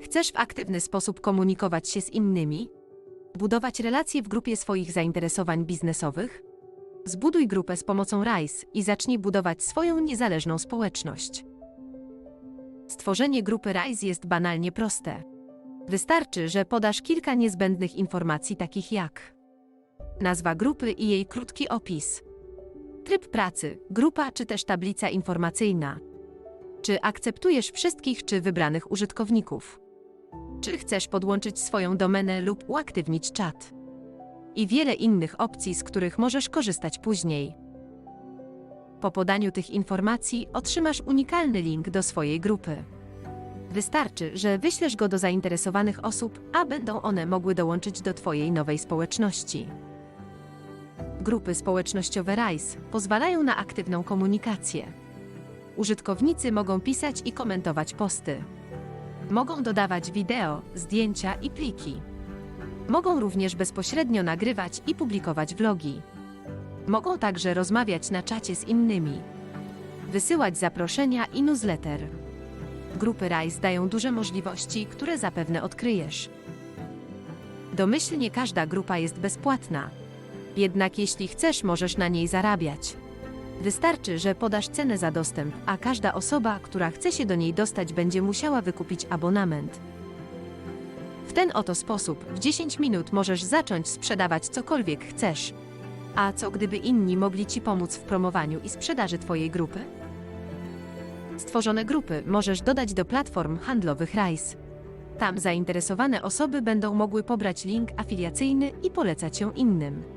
Chcesz w aktywny sposób komunikować się z innymi? Budować relacje w grupie swoich zainteresowań biznesowych? Zbuduj grupę z pomocą RISE i zacznij budować swoją niezależną społeczność. Stworzenie grupy RISE jest banalnie proste. Wystarczy, że podasz kilka niezbędnych informacji takich jak nazwa grupy i jej krótki opis, tryb pracy, grupa czy też tablica informacyjna. Czy akceptujesz wszystkich czy wybranych użytkowników? Czy chcesz podłączyć swoją domenę lub uaktywnić czat? I wiele innych opcji, z których możesz korzystać później. Po podaniu tych informacji otrzymasz unikalny link do swojej grupy. Wystarczy, że wyślesz go do zainteresowanych osób, a będą one mogły dołączyć do Twojej nowej społeczności. Grupy społecznościowe RISE pozwalają na aktywną komunikację. Użytkownicy mogą pisać i komentować posty. Mogą dodawać wideo, zdjęcia i pliki. Mogą również bezpośrednio nagrywać i publikować vlogi. Mogą także rozmawiać na czacie z innymi. Wysyłać zaproszenia i newsletter. Grupy RISE dają duże możliwości, które zapewne odkryjesz. Domyślnie każda grupa jest bezpłatna. Jednak jeśli chcesz, możesz na niej zarabiać. Wystarczy, że podasz cenę za dostęp, a każda osoba, która chce się do niej dostać, będzie musiała wykupić abonament. W ten oto sposób w 10 minut możesz zacząć sprzedawać cokolwiek chcesz. A co gdyby inni mogli Ci pomóc w promowaniu i sprzedaży Twojej grupy? Stworzone grupy możesz dodać do platform handlowych RISE. Tam zainteresowane osoby będą mogły pobrać link afiliacyjny i polecać ją innym.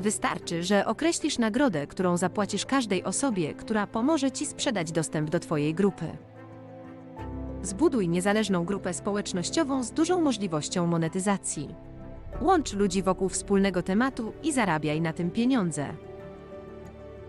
Wystarczy, że określisz nagrodę, którą zapłacisz każdej osobie, która pomoże Ci sprzedać dostęp do Twojej grupy. Zbuduj niezależną grupę społecznościową z dużą możliwością monetyzacji. Łącz ludzi wokół wspólnego tematu i zarabiaj na tym pieniądze.